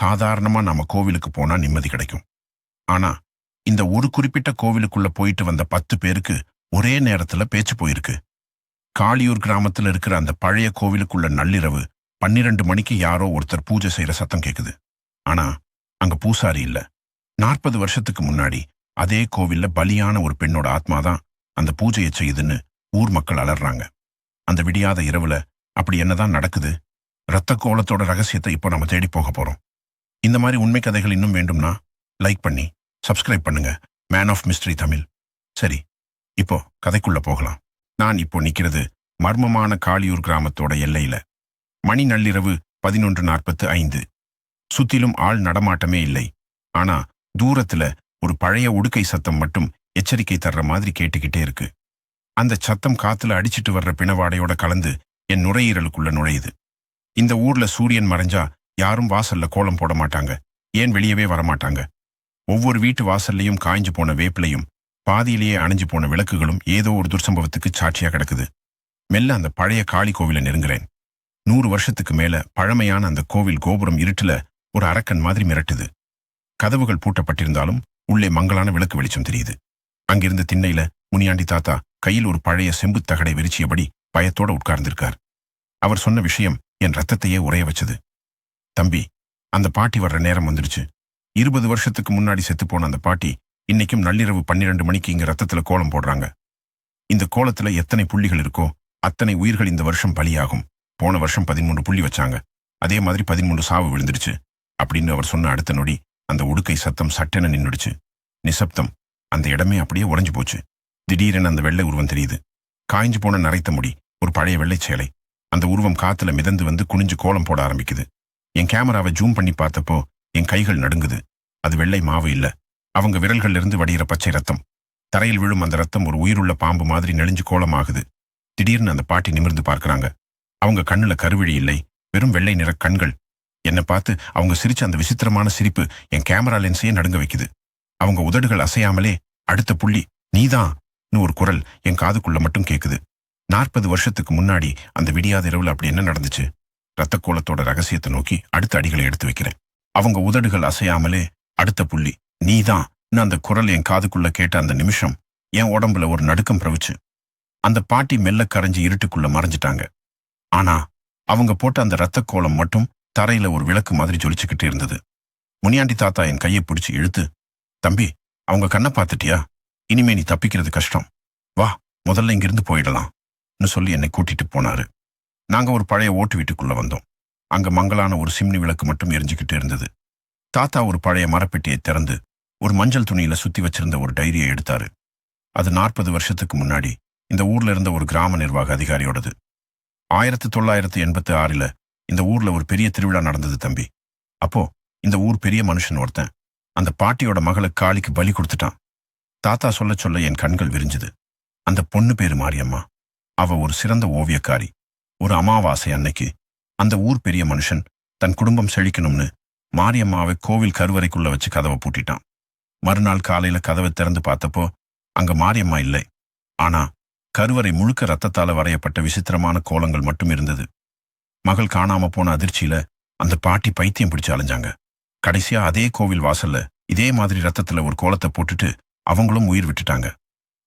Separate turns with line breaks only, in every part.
சாதாரணமா நம்ம கோவிலுக்கு போனா நிம்மதி கிடைக்கும். ஆனா இந்த ஒரு குறிப்பிட்ட கோவிலுக்குள்ள போயிட்டு வந்த பத்து பேருக்கு ஒரே நேரத்துல பேச்சு போயிருக்கு. காளியூர் கிராமத்துல இருக்கிற அந்த பழைய கோவிலுக்குள்ள நள்ளிரவு பன்னிரண்டு மணிக்கு யாரோ ஒருத்தர் பூஜை செய்யற சத்தம் கேக்குது. ஆனா அங்க பூசாரி இல்ல. நாற்பது வருஷத்துக்கு முன்னாடி அதே கோவில்ல பலியான ஒரு பெண்ணோட ஆத்மா தான் அந்த பூஜையை செய்யுதுன்னு ஊர் மக்கள் அலறாங்க அந்த விடியாத இரவுல அப்படி என்னதான் நடக்குது? ரத்த கோலத்தோட ரகசியத்தை இப்போ நம்ம தேடி போக போறோம். இந்த மாதிரி உண்மை கதைகள் இன்னும் வேண்டும்னா லைக் பண்ணி சப்ஸ்கிரைப் பண்ணுங்க. Man of mystery Tamil. சரி இப்போ கதைக்குள்ள போகலாம். நான் இப்போ நிக்கிறது மர்மமான காளியூர் கிராமத்தோட எல்லையில. மணி நள்ளிரவு பதினொன்று நாற்பத்து ஐந்து. சுத்திலும் ஆள் நடமாட்டமே இல்லை. ஆனா தூரத்துல ஒரு பழைய உடுக்கை சத்தம் மட்டும் எச்சரிக்கை தர்ற மாதிரி கேட்டுக்கிட்டே இருக்கு. அந்த சத்தம் காத்துல அடிச்சிட்டு வர்ற பிணவாடையோட கலந்து என் நுரையீரலுக்குள்ள நுழையுது. இந்த ஊர்ல சூரியன் மறைஞ்சா யாரும் வாசல்ல கோலம் போட மாட்டாங்க. ஏன் வெளியவே வரமாட்டாங்க? ஒவ்வொரு வீட்டு வாசல்லையும் காய்ஞ்சு போன வேப்பிலையும் பாதியிலேயே அணைஞ்சு போன விளக்குகளும் ஏதோ ஒரு துர்சம்பவத்துக்கு சாட்சியா கிடக்குது. மெல்ல அந்த பழைய காளி கோவிலை நெருங்குறேன். நூறு வருஷத்துக்கு மேல பழமையான அந்த கோவில் கோபுரம் இருட்டுல ஒரு அரக்கன் மாதிரி மிரட்டுது. கதவுகள் பூட்டப்பட்டிருந்தாலும் உள்ளே மங்கலான விளக்கு வெளிச்சம் தெரியுது. அங்கிருந்த திண்ணையில முனியாண்டி தாத்தா கையில் ஒரு பழைய செம்புத் தகடை விரிச்சியபடி பயத்தோட உட்கார்ந்திருக்கார். அவர் சொன்ன விஷயம் என் ரத்தத்தையே உரைய வச்சது. தம்பி அந்த பாட்டி வர்ற நேரம் வந்துடுச்சு. இருபது வருஷத்துக்கு முன்னாடி செத்துப்போன அந்த பாட்டி இன்னைக்கும் நள்ளிரவு பன்னிரண்டு மணிக்கு இங்க ரத்தத்துல கோலம் போடுறாங்க. இந்த கோலத்துல எத்தனை புள்ளிகள் இருக்கோ அத்தனை உயிர்கள் இந்த வருஷம் பலியாகும். போன வருஷம் பதிமூணு புள்ளி வச்சாங்க. அதே மாதிரி பதிமூன்று சாவு விழுந்துடுச்சு. அப்படின்னு அவர் சொன்ன அடுத்த நொடி அந்த உடுக்கை சத்தம் சட்டென நின்னுடுச்சு. நிசப்தம். அந்த இடமே அப்படியே உறைஞ்சு போச்சு. திடீரென அந்த வெள்ளை உருவம் தெரியுது. காய்ஞ்சு போன நரைத்த முடி ஒரு பழைய வெள்ளைச் சேலை. அந்த உருவம் காத்துல மிதந்து வந்து குனிஞ்சு கோலம் போட ஆரம்பிக்குது. என் கேமராவை ஜூம் பண்ணி பார்த்தப்போ என் கைகள் நடுங்குது. அது வெள்ளை மாவு இல்ல. அவங்க விரல்கள்ல இருந்து வடிகிற பச்சை ரத்தம். தரையில் விழும் அந்த ரத்தம் ஒரு உயிருள்ள பாம்பு மாதிரி நெளிஞ்சு கோலமாகுது. திடீர்னு அந்த பாட்டி நிமிர்ந்து பார்க்கறாங்க. அவங்க கண்ணுல கருவிழி இல்லை. வெறும் வெள்ளை நிற கண்கள். என்னை பார்த்து அவங்க சிரிச்ச அந்த விசித்திரமான சிரிப்பு என் கேமரா லென்ஸையே நடுங்க வைக்குது. அவங்க உதடுகள் அசையாமலே அடுத்த புள்ளி நீதான்னு ஒரு குரல் என் காதுக்குள்ள மட்டும் கேக்குது. நாற்பது வருஷத்துக்கு முன்னாடி அந்த விடியாத இரவுல அப்படி என்ன நடந்துச்சு? இரத்த கோலத்தோட ரகசியத்தை நோக்கி அடுத்த அடிகளை எடுத்து வைக்கிறேன். அவங்க உதடுகள் அசையாமலே அடுத்த புள்ளி நீதான். அந்த குரல் என் காதுக்குள்ள கேட்ட அந்த நிமிஷம் என் உடம்புல ஒரு நடுக்கம் பிரவிச்சு. அந்த பாட்டி மெல்ல கரைஞ்சு இருட்டுக்குள்ள மறைஞ்சிட்டாங்க. ஆனா அவங்க போட்ட அந்த இரத்த கோலம் மட்டும் தரையில ஒரு விளக்கு மாதிரி ஜொலிச்சுக்கிட்டு இருந்தது. முனியாண்டி தாத்தா என் கையை பிடிச்சு இழுத்து தம்பி அவங்க கண்ணை பார்த்துட்டியா? இனிமே நீ தப்பிக்கிறது கஷ்டம். வா முதல்ல இங்கிருந்து போயிடலாம்னு சொல்லி என்னை கூட்டிட்டு போனாரு. நாங்க ஒரு பழைய ஓட்டு வீட்டுக்குள்ள வந்தோம். அங்க மங்கலான ஒரு சிம்னி விளக்கு மட்டும் எரிஞ்சுக்கிட்டு இருந்தது. தாத்தா ஒரு பழைய மரப்பெட்டியை திறந்து ஒரு மஞ்சள் துணியில சுத்தி வச்சிருந்த ஒரு டைரியை எடுத்தாரு. அது நாற்பது வருஷத்துக்கு முன்னாடி இந்த ஊர்ல இருந்த ஒரு கிராம நிர்வாக அதிகாரியோடது. ஆயிரத்தி தொள்ளாயிரத்தி எண்பத்தி ஆறுல இந்த ஊர்ல ஒரு பெரிய திருவிழா நடந்தது தம்பி. அப்போ இந்த ஊர் பெரிய மனுஷன் ஒருத்தன் அந்த பாட்டியோட மகளை காளிக்கு பலி கொடுத்துட்டான். தாத்தா சொல்ல சொல்ல என் கண்கள் விரிஞ்சுது. அந்த பொண்ணு பேரு மாரியம்மா. அவ ஒரு சிறந்த ஓவியக்காரி. ஒரு அமாவாசை அன்னைக்கு அந்த ஊர் பெரிய மனுஷன் தன் குடும்பம் செழிக்கணும்னு மாரியம்மாவை கோவில் கருவறைக்குள்ள வச்சு கதவை பூட்டிட்டான். மறுநாள் காலையில கதவை திறந்து பார்த்தப்போ அங்க மாரியம்மா இல்லை. ஆனா கருவறை முழுக்க ரத்தத்தால வரையப்பட்ட விசித்திரமான கோலங்கள் மட்டும் இருந்தது. மகள் காணாம போன அதிர்ச்சியில அந்த பாட்டி பைத்தியம் பிடிச்சு அலைஞ்சாங்க. கடைசியா அதே கோவில் வாசல்ல இதே மாதிரி ரத்தத்துல ஒரு கோலத்தை போட்டுட்டு அவங்களும் உயிர் விட்டுட்டாங்க.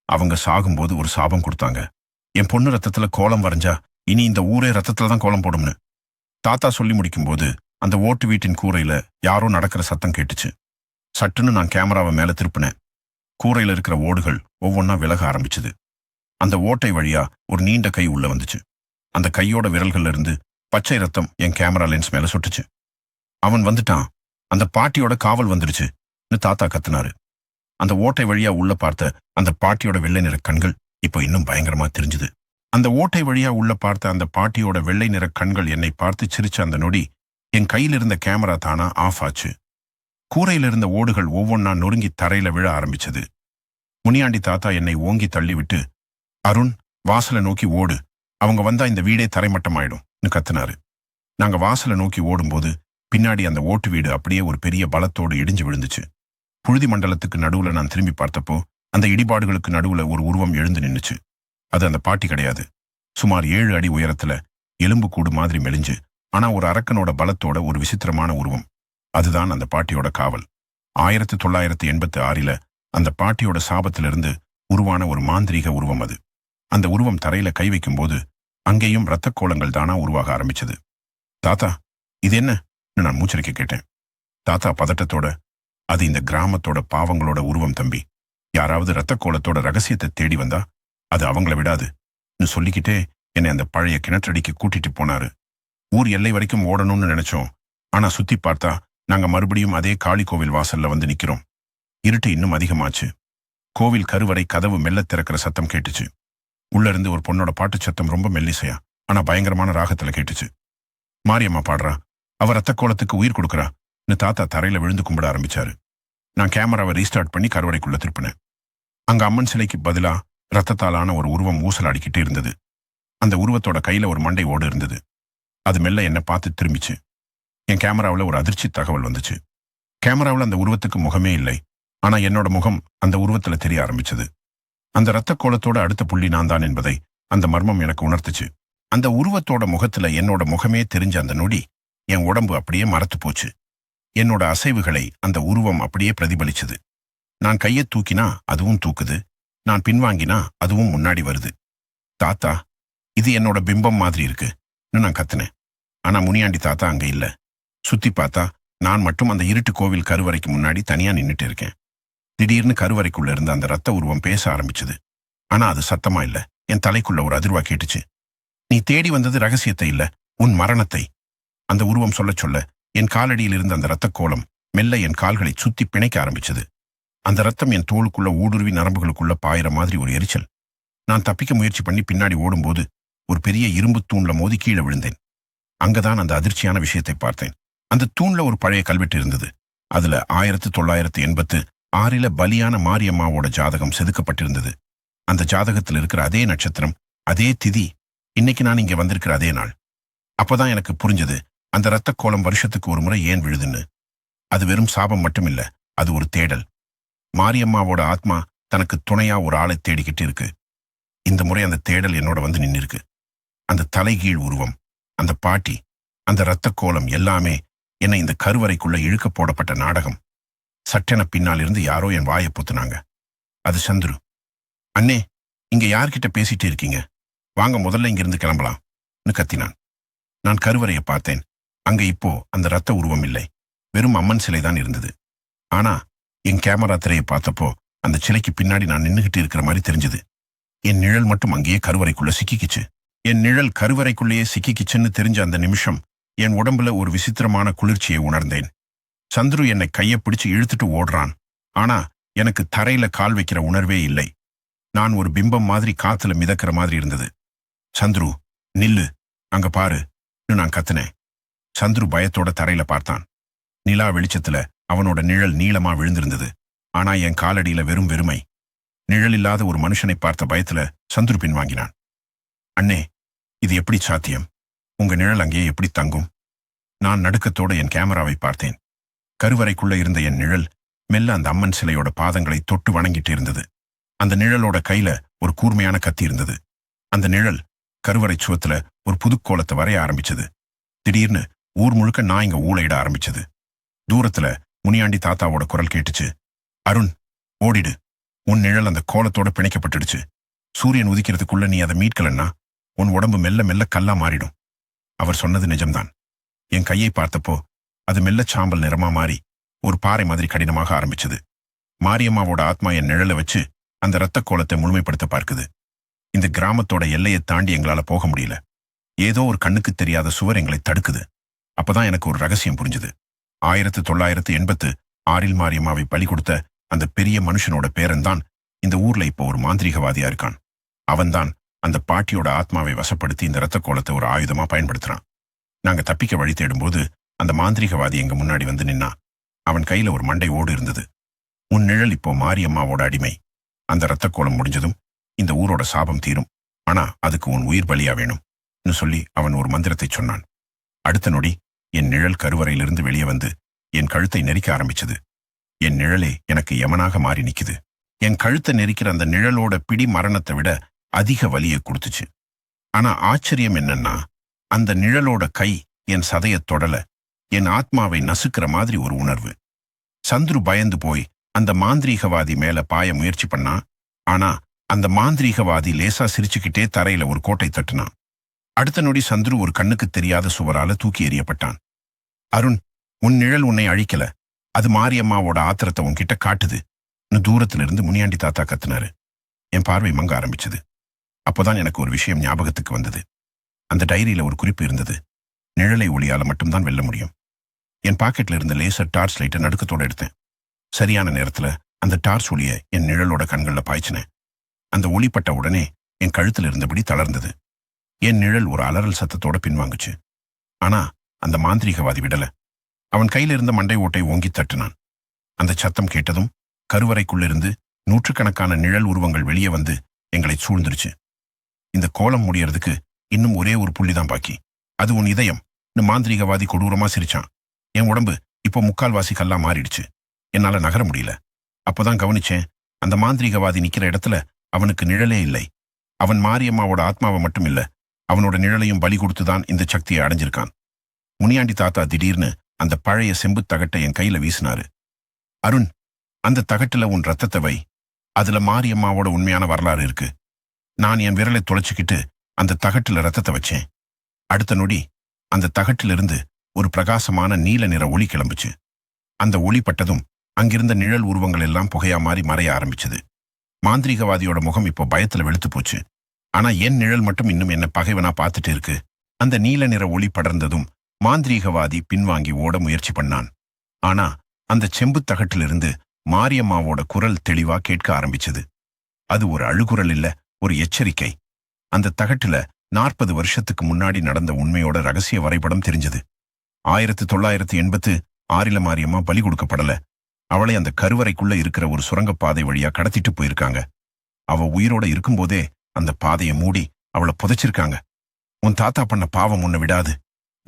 அவங்க சாகும்போது ஒரு சாபம் கொடுத்தாங்க. என் பொண்ணு ரத்தத்துல கோலம் வரைஞ்சா இனி இந்த ஊரே ரத்தத்தில் தான் கோலம் போடும்னு. தாத்தா சொல்லி முடிக்கும்போது அந்த ஓட்டு வீட்டின் கூரையில யாரோ நடக்கிற சத்தம் கேட்டுச்சு. சட்டுன்னு நான் கேமராவை மேல திருப்பினேன். கூரையில இருக்கிற ஓடுகள் ஒவ்வொன்னா விலக ஆரம்பிச்சுது. அந்த ஓட்டை வழியா ஒரு நீண்ட கை உள்ள வந்துச்சு. அந்த கையோட விரல்கள்ல இருந்து பச்சை ரத்தம் என் கேமரா லென்ஸ் மேல சுட்டுச்சு. அவன் வந்துட்டான். அந்த பாட்டியோட காவல் வந்துடுச்சுன்னு தாத்தா கத்துனாரு. அந்த ஓட்டை வழியா உள்ள பார்த்த அந்த பாட்டியோட வெள்ளை நிற கண்கள் இப்போ இன்னும் பயங்கரமா தெரிஞ்சுது. அந்த ஓட்டை வழியா உள்ள பார்த்த அந்த பாட்டியோட வெள்ளை நிற கண்கள் என்னை பார்த்து சிரிச்ச அந்த நொடி என் கையில் இருந்த கேமரா தானா ஆஃப் ஆச்சு. கூரையில் இருந்த ஓடுகள் ஒவ்வொன்னா நொறுங்கி தரையில விழ ஆரம்பிச்சது. முனியாண்டி தாத்தா என்னை ஓங்கி தள்ளிவிட்டு அருண் வாசலை நோக்கி ஓடு. அவங்க வந்தா இந்த வீடே தரைமட்டமாயிடும்னு கத்துனாரு. நாங்க வாசலை நோக்கி ஓடும்போது பின்னாடி அந்த ஓட்டு வீடு அப்படியே ஒரு பெரிய பலத்தோடு இடிஞ்சு விழுந்துச்சு. புழுதி மண்டலத்துக்கு நடுவுல நான் திரும்பி பார்த்தப்போ அந்த இடிபாடுகளுக்கு நடுவுல ஒரு உருவம் எழுந்து நின்னுச்சு. அது அந்த பாட்டி கிடையாது. சுமார் ஏழு அடி உயரத்துல எலும்பு கூடு மாதிரி மெலிஞ்சு ஆனா ஒரு அரக்கனோட பலத்தோட ஒரு விசித்திரமான உருவம். அதுதான் அந்த பாட்டியோட காவல். ஆயிரத்தி தொள்ளாயிரத்தி எண்பத்தி ஆறில் அந்த பாட்டியோட சாபத்திலிருந்து உருவான ஒரு மாந்திரீக உருவம் அது. அந்த உருவம் தரையில கை வைக்கும்போது அங்கேயும் இரத்தக் கோலங்கள் தானா உருவாக ஆரம்பிச்சது. தாத்தா இது என்ன? நான் மூச்சரிக்க கேட்டேன். தாத்தா பதட்டத்தோட அது இந்த கிராமத்தோட பாவங்களோட உருவம் தம்பி. யாராவது இரத்த கோலத்தோட ரகசியத்தை தேடி வந்தா அது அவங்கள விடாது. சொல்லிக்கிட்டே என்னை அந்த பழைய கிணற்றடிக்கு கூட்டிட்டு போனாரு. ஊர் எல்லை வரைக்கும் ஓடணும்னு நினைச்சோம். ஆனா சுத்தி பார்த்தா நாங்க மறுபடியும் அதே காளி கோவில் வாசல்ல வந்து நிக்கிறோம். இருட்டு இன்னும் அதிகமாச்சு. கோவில் கருவறை கதவு மெல்ல திறக்கிற சத்தம் கேட்டுச்சு. உள்ள இருந்து ஒரு பொண்ணோட பாட்டுச் சத்தம் ரொம்ப மெல்லிசையா ஆனா பயங்கரமான ராகத்துல கேட்டுச்சு. மாரியம்மா பாடுறா. அவர் ரத்த கோலத்துக்கு உயிர் கொடுக்கறா. தாத்தா தரையில விழுந்து கும்பிட ஆரம்பிச்சாரு. நான் கேமராவை ரீஸ்டார்ட் பண்ணி கருவறைக்குள்ள திருப்பினேன். அங்க அம்மன் சிலைக்கு பதிலா ரத்தத்தாலான ஒரு உருவம் ஊசலாடிக்கிட்டு இருந்தது. அந்த உருவத்தோட கையில ஒரு மண்டை ஓடு இருந்தது. அது மெல்ல என்னை பார்த்து திரும்பிச்சு. என் கேமராவில் ஒரு அதிர்ச்சி தகவல் வந்துச்சு. கேமராவில் அந்த உருவத்துக்கு முகமே இல்லை. ஆனா என்னோட முகம் அந்த உருவத்துல தெரிய ஆரம்பிச்சது. அந்த இரத்த கோலத்தோட அடுத்த புள்ளி நான் தான் என்பதை அந்த மர்மம் எனக்கு உணர்த்துச்சு. அந்த உருவத்தோட முகத்துல என்னோட முகமே தெரிஞ்ச அந்த நொடி என் உடம்பு அப்படியே மறத்து போச்சு. என்னோட அசைவுகளை அந்த உருவம் அப்படியே பிரதிபலிச்சது. நான் கையை தூக்கினா அதுவும் தூக்குது. நான் பின்வாங்கினா அதுவும் முன்னாடி வருது. தாத்தா இது என்னோட பிம்பம் மாதிரி இருக்கு. நான் கத்துனேன். ஆனா முனியாண்டி தாத்தா அங்க இல்ல. சுத்தி பார்த்தா நான் மட்டும் அந்த இருட்டு கோவில் கருவறைக்கு முன்னாடி தனியா நின்னுட்டு இருக்கேன். திடீர்னு கருவறைக்குள்ள இருந்த அந்த ரத்த உருவம் பேச ஆரம்பிச்சது. ஆனா அது சத்தமா இல்ல. என் தலைக்குள்ள ஒரு அதிர்வா கேட்டுச்சு. நீ தேடி வந்தது ரகசியத்தை இல்ல உன் மரணத்தை. அந்த உருவம் சொல்லச் சொல்ல என் காலடியில் இருந்த அந்த இரத்தக் கோலம் மெல்ல என் கால்களை சுத்தி பிணைக்க ஆரம்பிச்சது. அந்த ரத்தம் என் தோளுக்குள்ள ஊடுருவி நரம்புகளுக்குள்ள பாயிற மாதிரி ஒரு எரிச்சல். நான் தப்பிக்க முயற்சி பண்ணி பின்னாடி ஓடும்போது ஒரு பெரிய இரும்பு தூண்ல மோதி கீழே விழுந்தேன். அங்கதான் அந்த அதிர்ச்சியான விஷயத்தை பார்த்தேன். அந்த தூண்ல ஒரு பழைய கல்வெட்டு இருந்தது. அதுல ஆயிரத்து தொள்ளாயிரத்து எண்பத்து ஆறில பலியான மாரியம்மாவோட ஜாதகம் செதுக்கப்பட்டிருந்தது. அந்த ஜாதகத்தில் இருக்கிற அதே நட்சத்திரம் அதே திதி இன்னைக்கு நான் இங்க வந்திருக்கிற அதே நாள். அப்பதான் எனக்கு புரிஞ்சது அந்த இரத்த கோலம் வருஷத்துக்கு ஒரு முறை ஏன் விழுதுன்னு. அது வெறும் சாபம் மட்டுமில்ல அது ஒரு தேடல். மாரியம்மாவோட ஆத்மா தனக்கு துணையா ஒரு ஆளை தேடிக்கிட்டு இருக்கு. இந்த முறை அந்த தேடல் என்னோட வந்து நின்னுருக்கு. அந்த தலைகீழ் உருவம் அந்த பாட்டி அந்த இரத்த கோலம் எல்லாமே என்னை இந்த கருவறைக்குள்ள இழுக்க போடப்பட்ட நாடகம். சட்டென பின்னால் இருந்து யாரோ என் வாயை பொத்துனாங்க. அது சந்துரு. அண்ணே இங்க யார்கிட்ட பேசிட்டு இருக்கீங்க? வாங்க முதல்ல இங்கிருந்து கிளம்பலாம்னு கத்தினான். நான் கருவறையை பார்த்தேன். அங்க இப்போ அந்த ரத்த உருவம் இல்லை. வெறும் அம்மன் சிலை தான் இருந்தது. ஆனா என் கேமரா திரையை பார்த்தப்போ அந்த சிலைக்கு பின்னாடி நான் நின்னுகிட்டு இருக்கிற மாதிரி தெரிஞ்சது. என் நிழல் மட்டும் அங்கேயே கருவறைக்குள்ள சிக்கிக்கிச்சு. என் நிழல் கருவறைக்குள்ளேயே சிக்கிக்கிச்சுன்னு தெரிஞ்ச அந்த நிமிஷம் என் உடம்புல ஒரு விசித்திரமான குளிர்ச்சியை உணர்ந்தேன். சந்துரு என்னை கையை பிடிச்சு இழுத்துட்டு ஓடுறான். ஆனா எனக்கு தரையில கால் வைக்கிற உணர்வே இல்லை. நான் ஒரு பிம்பம் மாதிரி காத்துல மிதக்கிற மாதிரி இருந்தது. சந்துரு நில்லு. அங்க பாரு. நான் கத்துனேன். சந்துரு பயத்தோட தரையில பார்த்தான். நிலா வெளிச்சத்துல அவனோட நிழல் நீளமா விழுந்திருந்தது. ஆனா என் காலடியில வெறும் வெறுமை. நிழல் இல்லாத ஒரு மனுஷனை பார்த்த பயத்துல சந்துரு பின்வாங்கினான் அண்ணே இது எப்படி சாத்தியம்? உங்க நிழல் அங்கே எப்படி தங்கும்? நான் நடுக்கத்தோட என் கேமராவை பார்த்தேன். கருவறைக்குள்ள இருந்த என் நிழல் மெல்ல அந்த அம்மன் சிலையோட பாதங்களை தொட்டு வணங்கிட்டு இருந்தது. அந்த நிழலோட கையில ஒரு கூர்மையான கத்தி இருந்தது. அந்த நிழல் கருவறை சுவத்துல ஒரு புதுக்கோலத்தை வரைய ஆரம்பிச்சது. திடீர்னு ஊர் முழுக்க நான் இங்க ஊழையிட ஆரம்பிச்சது. தூரத்துல முனியாண்டி தாத்தாவோட குரல் கேட்டுச்சு. அருண் ஓடிடு. உன் நிழல் அந்த கோலத்தோட பிணைக்கப்பட்டுடுச்சு. சூரியன் உதிக்கிறதுக்குள்ள நீ அதை மீட்கலன்னா உன் உடம்பு மெல்ல மெல்ல கல்லா மாறிடும். அவர் சொன்னது நிஜம்தான். என் கையை பார்த்தப்போ அது மெல்ல சாம்பல் நிறமா மாறி ஒரு பாறை மாதிரி கடினமாக ஆரம்பிச்சது. மாரியம்மாவோட ஆத்மா என் நிழலை வச்சு அந்த இரத்த கோலத்தை முழுமைப்படுத்த பார்க்குது. இந்த கிராமத்தோட எல்லையை தாண்டி எங்களால போக முடியல. ஏதோ ஒரு கண்ணுக்கு தெரியாத சுவர் எங்களை தடுக்குது. அப்பதான் எனக்கு ஒரு ரகசியம் புரிஞ்சுது. ஆயிரத்து தொள்ளாயிரத்து எண்பத்து ஆறில் மாரியம்மாவை பலி கொடுத்த அந்த பெரிய மனுஷனோட பேரன்தான் இந்த ஊர்ல இப்போ ஒரு மாந்திரிகவாதியா இருக்கான். அவன்தான் அந்த பாட்டியோட ஆத்மாவை வசப்படுத்தி இந்த இரத்த கோலத்தை ஒரு ஆயுதமா பயன்படுத்துறான். நாங்க தப்பிக்க வழி தேடும்போது அந்த மாந்திரிகவாதி எங்க முன்னாடி வந்து நின்னா அவன் கையில ஒரு மண்டை ஓடு இருந்தது. உன் நிழல் இப்போ மாரியம்மாவோட அடிமை. அந்த இரத்த கோலம் முடிஞ்சதும் இந்த ஊரோட சாபம் தீரும். ஆனா அதுக்கு உன் உயிர் பலியா வேணும்னு சொல்லி அவன் ஒரு மந்திரத்தை சொன்னான். அடுத்த நொடி என் நிழல் கருவறையிலிருந்து வெளியே வந்து என் கழுத்தை நெரிக்க ஆரம்பிச்சது. என் நிழலே எனக்கு யமனாக மாறி நிக்குது. என் கழுத்தை நெரிக்கிற அந்த நிழலோட பிடி மரணத்தை விட அதிக வலியை கொடுத்துச்சு. ஆனா ஆச்சரியம் என்னன்னா அந்த நிழலோட கை என் சதையை தொடல. என் ஆத்மாவை நசுக்கிற மாதிரி ஒரு உணர்வு. சந்துரு பயந்து போய் அந்த மாந்திரீகவாதி மேல பாய முயற்சி பண்ணா ஆனா அந்த மாந்திரீகவாதி லேசா சிரிச்சுக்கிட்டே தரையில ஒரு கோட்டை தட்டினான் அடுத்த நொடி சந்துரு ஒரு கண்ணுக்கு தெரியாத சுவரால தூக்கி எறியப்பட்டான். அருண் உன் நிழல் உன்னை அழிக்கல. அது மாரியம்மாவோட ஆத்திரத்தை உன்கிட்ட காட்டுது. இன்னும் தூரத்துல இருந்து முனியாண்டி தாத்தா கத்துனாரு. என் பார்வை மங்க ஆரம்பிச்சது. அப்போதான் எனக்கு ஒரு விஷயம் ஞாபகத்துக்கு வந்தது. அந்த டைரியில ஒரு குறிப்பு இருந்தது. நிழலை ஒளியால மட்டும்தான் வெல்ல முடியும். என் பாக்கெட்ல இருந்த லேசர் டார்ச் லைட்டை நடுக்கத்தோட எடுத்தேன். சரியான நேரத்துல அந்த டார்ச் ஒளிய என் நிழலோட கண்கள்ல பாய்ச்சினேன். அந்த ஒளிப்பட்ட உடனே என் கழுத்துல இருந்தபடி தளர்ந்தது. என் நிழல் ஒரு அலறல் சத்தத்தோட பின்வாங்குச்சு. ஆனா அந்த மாந்திரீகவாதி விடல. அவன் கையில இருந்த மண்டை ஓட்டை ஓங்கி தட்டினான். அந்த சத்தம் கேட்டதும் கருவறைக்குள்ளிருந்து நூற்றுக்கணக்கான நிழல் உருவங்கள் வெளியே வந்து எங்களை சூழ்ந்துருச்சு. இந்த கோலம் முடியறதுக்கு இன்னும் ஒரே ஒரு புள்ளிதான் பாக்கி. அது உன் இதயம். இன்னும் மாந்திரீகவாதி கொடூரமா சிரிச்சான். என் உடம்பு இப்போ முக்கால்வாசி கல்லா மாறிடுச்சு. என்னால நகர முடியல. அப்போதான் கவனிச்சேன் அந்த மாந்திரீகவாதி நிக்கிற இடத்துல அவனுக்கு நிழலே இல்லை. அவன் மாரியம்மாவோட ஆத்மாவை மட்டும் இல்ல அவனோட நிழலையும் பலி கொடுத்துதான் இந்த சக்தியை அடைஞ்சிருக்கான். முனியாண்டி தாத்தா திடீர்னு அந்த பழைய செம்பு தகட்டை என் கையில வீசினாரு. அருண் அந்த தகட்டுல உன் ரத்தத்தை வை. அதுல மாரியம்மாவோட உண்மையான வரலாறு இருக்கு. நான் என் விரலை தொலைச்சிக்கிட்டு அந்த தகட்டுல ரத்தத்தை வச்சேன். அடுத்த நொடி அந்த தகட்டிலிருந்து ஒரு பிரகாசமான நீல நிற ஒளி கிளம்புச்சு. அந்த ஒளி பட்டதும் அங்கிருந்த நிழல் உருவங்கள் எல்லாம் புகையா மாறி மறைய ஆரம்பிச்சது. மாந்திரீகவாதியோட முகம் இப்போ பயத்துல வெளுத்து போச்சு. ஆனா என் நிழல் மட்டும் இன்னும் என்ன பகைவனா பார்த்துட்டு இருக்கு. அந்த நீல நிற ஒளி படர்ந்ததும் மாந்திரீகவாதி பின்வாங்கி ஓட முயற்சி பண்ணான். ஆனா அந்த செம்பு தகட்டிலிருந்து மாரியம்மாவோட குரல் தெளிவா கேட்க ஆரம்பிச்சது. அது ஒரு அழுகுரல் இல்ல ஒரு எச்சரிக்கை. அந்த தகட்டுல நாற்பது வருஷத்துக்கு முன்னாடி நடந்த உண்மையோட ரகசிய வரைபடம் தெரிஞ்சது. ஆயிரத்து தொள்ளாயிரத்து எண்பத்து ஆறில மாரியம்மா பலி கொடுக்கப்படல. அவளை அந்த கருவறைக்குள்ள இருக்கிற ஒரு சுரங்கப்பாதை வழியா கடத்திட்டு போயிருக்காங்க. அவ உயிரோட இருக்கும்போதே அந்த பாதையை மூடி அவளை புதைச்சிருக்காங்க. உன் தாத்தா பண்ண பாவம் உன்னை விடாது.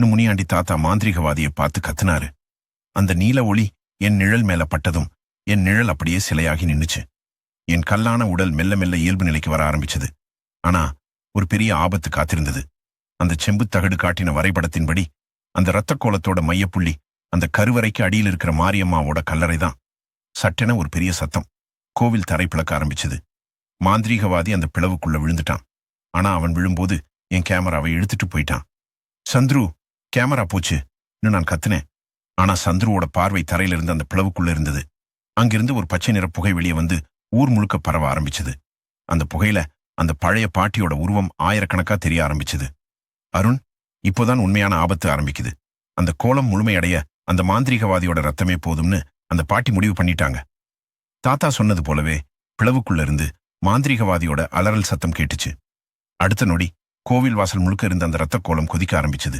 முனியாண்டி தாத்தா மாந்திரிகவாதியை பார்த்து கத்துனாரு. அந்த நீல ஒளி என் நிழல் மேல பட்டதும் என் நிழல் அப்படியே சிலையாகி நின்னுச்சு. என் கல்லான உடல் மெல்ல மெல்ல இயல்பு நிலைக்கு வர ஆரம்பிச்சது. ஆனா ஒரு பெரிய ஆபத்து காத்திருந்தது. அந்த செம்பு தகடு காட்டின வரைபடத்தின்படி அந்த இரத்த கோலத்தோட மையப்புள்ளி அந்த கருவறைக்கு அடியில் இருக்கிற மாரியம்மாவோட கல்லறை தான் சட்டென ஒரு பெரிய சத்தம். கோவில் தரை பிளக்க ஆரம்பிச்சது. மாந்திரீகவாதி அந்த பிளவுக்குள்ள விழுந்துட்டான். ஆனா அவன் விழும்போது என் கேமராவை இழுத்துட்டு போயிட்டான். சந்துரு கேமரா போச்சு. நான் கத்துனேன். ஆனா சந்துருவோட பார்வை தரையிலிருந்து அந்த பிளவுக்குள்ள இருந்தது. அங்கிருந்து ஒரு பச்சை நிற புகை வெளியே வந்து ஊர் முழுக்க பரவ ஆரம்பிச்சது. அந்த புகையில அந்த பழைய பாட்டியோட உருவம் ஆயிரக்கணக்கா தெரிய ஆரம்பிச்சது. அருண் இப்போதான் உண்மையான ஆபத்து ஆரம்பிக்குது. அந்த கோலம் முழுமையடைய அந்த மாந்திரீகவாதியோட ரத்தமே போதும்னு அந்த பாட்டி முடிவு பண்ணிட்டாங்க. தாத்தா சொன்னது போலவே பிளவுக்குள்ள இருந்து மாந்திரீகவாதியோட அலறல் சத்தம் கேட்டுச்சு. அடுத்த நொடி கோவில் வாசல் முழுக்க இருந்த அந்த ரத்த கோலம் கொதிக்க ஆரம்பிச்சது.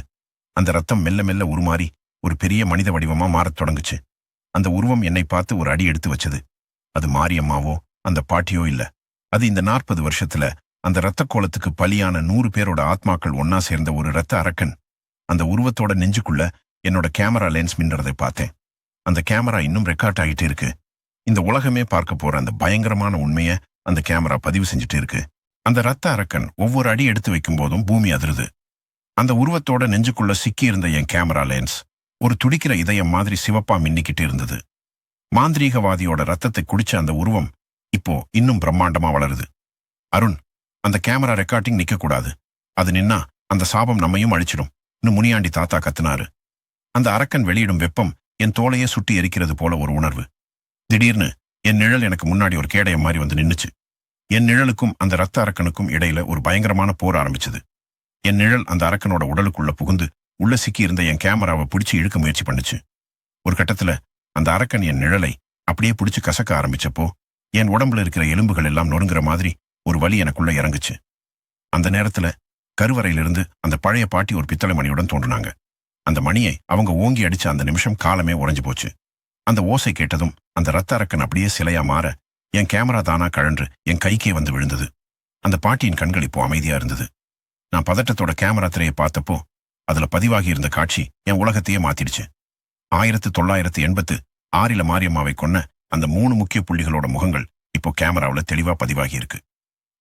அந்த ரத்தம் மெல்ல மெல்ல உருமாறி ஒரு பெரிய மனித வடிவமா மாறத் தொடங்குச்சு. அந்த உருவம் என்னை பார்த்து ஒரு அடி எடுத்து வச்சது. அது மாரியம்மாவோ அந்த பாட்டியோ இல்ல. அது இந்த நாற்பது வருஷத்துல அந்த இரத்த கோலத்துக்கு பலியான நூறு பேரோட ஆத்மாக்கள் ஒன்னா சேர்ந்த ஒரு இரத்த அரக்கன். அந்த உருவத்தோட நெஞ்சுக்குள்ள என்னோட கேமரா லென்ஸ் மின்றதை பார்த்தேன். அந்த கேமரா இன்னும் ரெக்கார்ட் ஆகிட்டு இருக்கு. இந்த உலகமே பார்க்க போற அந்த பயங்கரமான உண்மையை அந்த கேமரா பதிவு செஞ்சுட்டு இருக்கு. அந்த ரத்த அரக்கன் ஒவ்வொரு அடி எடுத்து வைக்கும் போதும் பூமி அதிருது. அந்த உருவத்தோட நெஞ்சுக்குள்ள சிக்கி இருந்த என் கேமரா லென்ஸ் ஒரு துடிக்கிற இதயம் மாதிரி சிவப்பா மின்னிக்கிட்டு இருந்தது. மாந்திரீகவாதியோட ரத்தத்தை குடிச்ச அந்த உருவம் இப்போ இன்னும் பிரம்மாண்டமா வளருது. அருண் அந்த கேமரா ரெக்கார்டிங் நிக்க கூடாது அது நின்னா அந்த சாபம் நம்மையும் அழிச்சிடும். இன்னும் முனியாண்டி தாத்தா கத்துனாரு. அந்த அரக்கன் வெளியிடும் வெப்பம் என் தோலையே சுட்டி எரிக்கிறது போல ஒரு உணர்வு. திடீர்னு என் நிழல் எனக்கு முன்னாடி ஒரு கேடயம் மாதிரி வந்து நின்னுச்சு. என் நிழலுக்கும் அந்த ரத்த அரக்கனுக்கும் இடையில ஒரு பயங்கரமான போர் ஆரம்பிச்சது. என் நிழல் அந்த அரக்கனோட உடலுக்குள்ள புகுந்து உள்ள சிக்கி இருந்த என் கேமராவை பிடிச்சு இழுக்க முயற்சி பண்ணுச்சு. ஒரு கட்டத்துல அந்த அரக்கன் என் நிழலை அப்படியே பிடிச்சு கசக்க ஆரம்பிச்சப்போ என் உடம்புல இருக்கிற எலும்புகள் எல்லாம் நொறுங்குற மாதிரி ஒரு வலி எனக்குள்ள இறங்குச்சு. அந்த நேரத்துல கருவறையிலிருந்து அந்த பழைய பாட்டி ஒரு பித்தளை மணியுடன் தோன்றினாங்க. அந்த மணியை அவங்க ஓங்கி அடிச்ச அந்த நிமிஷம் காலமே உறைஞ்சு போச்சு. அந்த ஓசை கேட்டதும் அந்த ரத்த அரக்கன் அப்படியே சிலையா மாற என் கேமரா தானா கழன்று என் கைக்கே வந்து விழுந்தது. அந்த பாட்டியின் கண்கள் இப்போ அமைதியா இருந்தது. நான் பதட்டத்தோட கேமரா திரையை பார்த்தப்போ அதுல பதிவாகி இருந்த காட்சி என் உலகத்தையே மாத்திடுச்சு. ஆயிரத்து தொள்ளாயிரத்து எண்பத்து ஆறில மாரியம்மாவை கொன்ன அந்த மூணு முக்கிய புள்ளிகளோட முகங்கள் இப்போ கேமராவுல தெளிவா பதிவாகி இருக்கு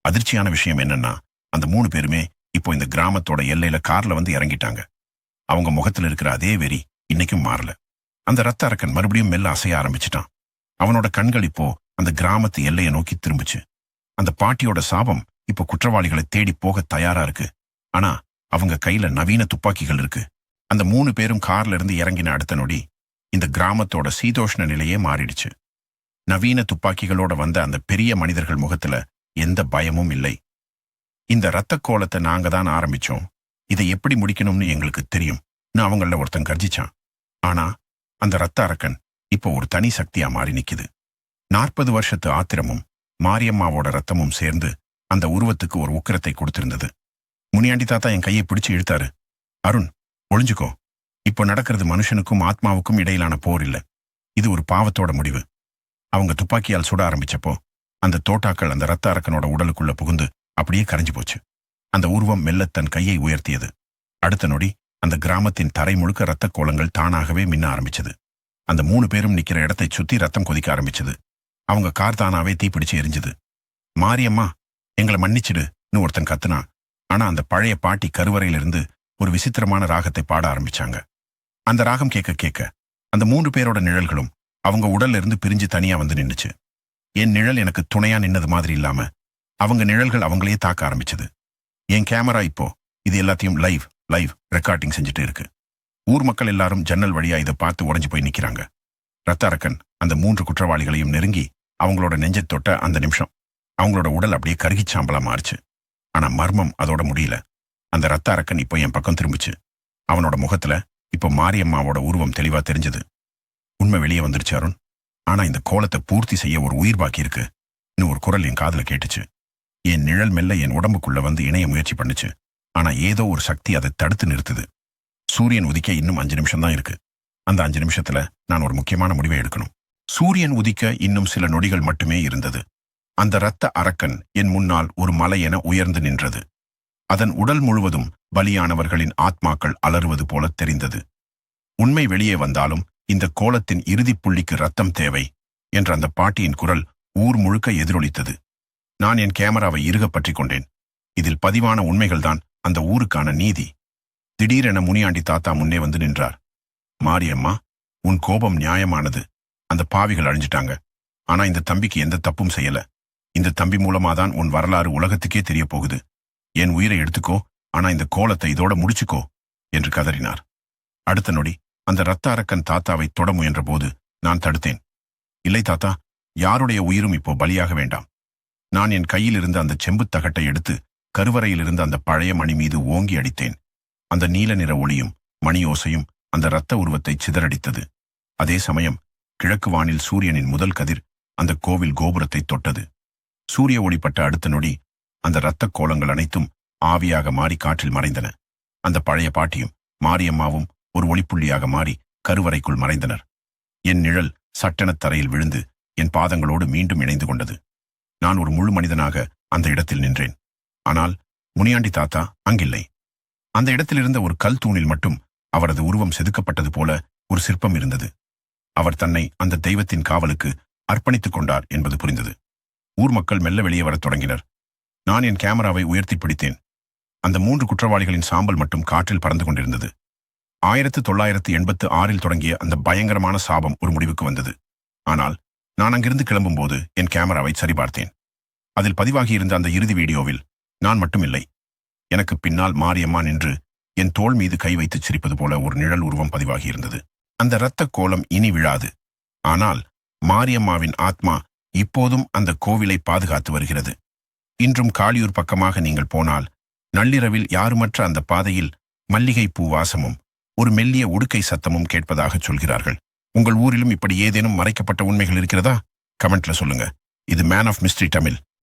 அதிர்ச்சியான விஷயம் என்னன்னா அந்த மூணு பேருமே இப்போ இந்த கிராமத்தோட எல்லையில கார்ல வந்து இறங்கிட்டாங்க. அவங்க முகத்துல இருக்கிற அதே வெறி இன்னைக்கும் மாறல. அந்த ரத்த அரக்கன் மறுபடியும் மெல்ல அசைய ஆரம்பிச்சிட்டான். அவனோட கண்கள் இப்போ அந்த கிராமத்து எல்லையை நோக்கி திரும்பிச்சு. அந்த பாட்டியோட சாபம் இப்போ குற்றவாளிகளை தேடி போக தயாரா இருக்கு. ஆனா அவங்க கையில நவீன துப்பாக்கிகள் இருக்கு. அந்த மூணு பேரும் கார்ல இருந்து இறங்கின அடுத்த நொடி இந்த கிராமத்தோட சீதோஷ்ண நிலையே மாறிடுச்சு. நவீன துப்பாக்கிகளோட வந்த அந்த பெரிய மனிதர்கள் முகத்துல எந்த பயமும் இல்லை. இந்த இரத்த கோலத்தை நாங்க தான் ஆரம்பிச்சோம். இதை எப்படி முடிக்கணும்னு எங்களுக்கு தெரியும். அவங்கள ஒருத்தன் கர்ஜிச்சான். ஆனா அந்த ரத்த அரக்கன் இப்போ ஒரு தனி சக்தியா மாறி நிக்குது. நாற்பது வருஷத்து ஆத்திரமும் மாரியம்மாவோட ரத்தமும் சேர்ந்து அந்த உருவத்துக்கு ஒரு உக்கிரத்தை கொடுத்திருந்தது. முனியாண்டி தாத்தா என் கையை பிடிச்சு இழுத்தாரு. அருண் ஒளிஞ்சுக்கோ. இப்போ நடக்கிறது மனுஷனுக்கும் ஆத்மாவுக்கும் இடையிலான போர் இல்ல. இது ஒரு பாவத்தோட முடிவு. அவங்க துப்பாக்கியால் சுட ஆரம்பிச்சப்போ அந்த தோட்டாக்கள் அந்த ரத்த அரக்கனோட உடலுக்குள்ள புகுந்து அப்படியே கரைஞ்சு போச்சு. அந்த உருவம் மெல்ல தன் கையை உயர்த்தியது. அடுத்த நொடி அந்த கிராமத்தின் தரை முழுக்க ரத்த கோலங்கள் தானாகவே மின்ன ஆரம்பிச்சது. அந்த மூணு பேரும் நிக்கிற இடத்தை சுத்தி ரத்தம் கொதிக்க ஆரம்பிச்சது. அவங்க கார் தானாவே தீப்பிடிச்சு எரிஞ்சுது. மாரியம்மா எங்களை மன்னிச்சிடுன்னு ஒருத்தன் கத்துனான் ஆனா அந்த பழைய பாட்டி கருவறையிலிருந்து ஒரு விசித்திரமான ராகத்தை பாட ஆரம்பிச்சாங்க. அந்த ராகம் கேட்க கேட்க அந்த மூன்று பேரோட நிழல்களும் அவங்க உடல்ல இருந்து பிரிஞ்சு தனியா வந்து நின்னுச்சு. என் நிழல் எனக்கு துணையா நின்னது மாதிரி இல்லாம அவங்க நிழல்கள் அவங்களையே தாக்க ஆரம்பிச்சது. என் கேமரா இப்போ இது எல்லாத்தையும் லைவ் லைவ் ரெக்கார்டிங் செஞ்சுட்டு இருக்கு. ஊர் மக்கள் எல்லாரும் ஜன்னல் வழியா இதை பார்த்து உடஞ்சு போய் நிக்கிறாங்க. ரத்த அரக்கன் அந்த மூன்று குற்றவாளிகளையும் நெருங்கி அவங்களோட நெஞ்சை தொட்ட அந்த நிமிஷம் அவங்களோட உடல் அப்படியே கருகிச்சாம்பலா மாறுச்சு. ஆனா மர்மம் அதோட முடியல. அந்த ரத்த அரக்கன் இப்போ என் பக்கம் திரும்பிச்சு. அவனோட முகத்துல இப்போ மாரியம்மாவோட உருவம் தெளிவா தெரிஞ்சது. உண்மை வெளியே வந்துருச்சு அருண். ஆனா இந்த கோலத்தை பூர்த்தி செய்ய ஒரு உயிர் பாக்கி இருக்கு. இன்னும் ஒரு குரல் என் காதுல கேட்டுச்சு. என் நிழல் மெல்ல என் உடம்புக்குள்ள வந்து இணைய முயற்சி பண்ணுச்சு. ஆனா ஏதோ ஒரு சக்தி அதை தடுத்து நிறுத்துது. சூரியன் உதிக்க இன்னும் அஞ்சு நிமிஷம் தான் இருக்கு. அந்த அஞ்சு நிமிஷத்துல நான் ஒரு முக்கியமான முடிவை எடுக்கணும். சூரியன் உதிக்க இன்னும் சில நொடிகள் மட்டுமே இருந்தது. அந்த இரத்த அரக்கன் என் முன்னால் ஒரு மலை என உயர்ந்து நின்றது. அதன் உடல் முழுவதும் பலியானவர்களின் ஆத்மாக்கள் அலறுவது போல தெரிந்தது. உண்மை வெளியே வந்தாலும் இந்த கோலத்தின் இறுதிப் புள்ளிக்கு ரத்தம் தேவை என்ற அந்த பாட்டியின் குரல் ஊர் முழுக்க எதிரொலித்தது. நான் என் கேமராவை இறுகப் கொண்டேன். இதில் பதிவான உண்மைகள்தான் அந்த ஊருக்கான நீதி. திடீரென முனியாண்டி தாத்தா முன்னே வந்து நின்றார். மாரியம்மா உன் கோபம் நியாயமானது. அந்த பாவிகள் அழிஞ்சிட்டாங்க. ஆனா இந்த தம்பிக்கு எந்த தப்பும் செய்யல. இந்த தம்பி மூலமாதான் உன் வரலாறு உலகத்துக்கே தெரிய போகுது என் உயிரை எடுத்துக்கோ. ஆனா இந்த கோலத்தை இதோட முடிச்சுக்கோ என்று கதறினார். அடுத்த நொடி அந்த ரத்த அரக்கன் தாத்தாவை தொட முயன்ற போது நான் தடுத்தேன். இல்லை தாத்தா யாருடைய உயிரும் இப்போ பலியாக வேண்டாம். நான் என் கையில் இருந்த அந்த செம்புத் தகட்டை எடுத்து கருவறையில் இருந்த அந்த பழைய மணி மீது ஓங்கி அடித்தேன். அந்த நீல நிற ஒளியும் மணியோசையும் அந்த இரத்த உருவத்தை சிதறடித்தது. அதே சமயம் கிழக்கு வானில் சூரியனின் முதல் கதிர் அந்த கோவில் கோபுரத்தை தொட்டது. சூரிய ஒளிப்பட்ட அடுத்த நொடி அந்த இரத்தக் கோலங்கள் அனைத்தும் ஆவியாக மாறி காற்றில் மறைந்தன. அந்த பழைய பாட்டியும் மாரியம்மாவும் ஒரு ஒளிப்புள்ளியாக மாறி கருவறைக்குள் மறைந்தனர். என் நிழல் சட்டெனத் தரையில் விழுந்து என் பாதங்களோடு மீண்டும் இணைந்து கொண்டது. நான் ஒரு முழு மனிதனாக அந்த இடத்தில் நின்றேன். ஆனால் முனியாண்டி தாத்தா அங்கில்லை. அந்த இடத்திலிருந்த ஒரு கல் தூணில் மட்டும் அவரது உருவம் செதுக்கப்பட்டது போல ஒரு சிற்பம் இருந்தது. அவர் தன்னை அந்த தெய்வத்தின் காவலுக்கு அர்ப்பணித்துக் கொண்டார் என்பது புரிந்தது. ஊர் மக்கள் மெல்ல வெளியே வரத் தொடங்கினர். நான் என் கேமராவை உயர்த்தி பிடித்தேன். அந்த மூன்று குற்றவாளிகளின் சாம்பல் மட்டும் காற்றில் பறந்து கொண்டிருந்தது. ஆயிரத்து தொள்ளாயிரத்து எண்பத்து ஆறில் தொடங்கிய அந்த பயங்கரமான சாபம் ஒரு முடிவுக்கு வந்தது. ஆனால் நான் அங்கிருந்து கிளம்பும்போது என் கேமராவை சரிபார்த்தேன். அதில் பதிவாகியிருந்த அந்த இறுதி வீடியோவில் நான் மட்டும் இல்லை எனக்கு பின்னால் மாரியம்மா நின்று என் தோள் மீது கை வைத்து சிரிப்பது போல ஒரு நிழல் உருவம் பதிவாகியிருந்தது. அந்த இரத்த கோலம் இனி விழாது. ஆனால் மாரியம்மாவின் ஆத்மா இப்போதும் அந்த கோவிலை பாதுகாத்து வருகிறது. இன்றும் காளியூர் பக்கமாக நீங்கள் போனால் நள்ளிரவில் யாருமற்ற அந்த பாதையில் மல்லிகை பூ வாசமும் ஒரு மெல்லிய உடுக்கை சத்தமும் கேட்பதாக சொல்கிறார்கள். உங்கள் ஊரிலும் இப்படி ஏதேனும் மறைக்கப்பட்ட உண்மைகள் இருக்கிறதா? கமெண்ட்ல சொல்லுங்க. இது மேன் ஆஃப் மிஸ்ட்ரி தமிழ்.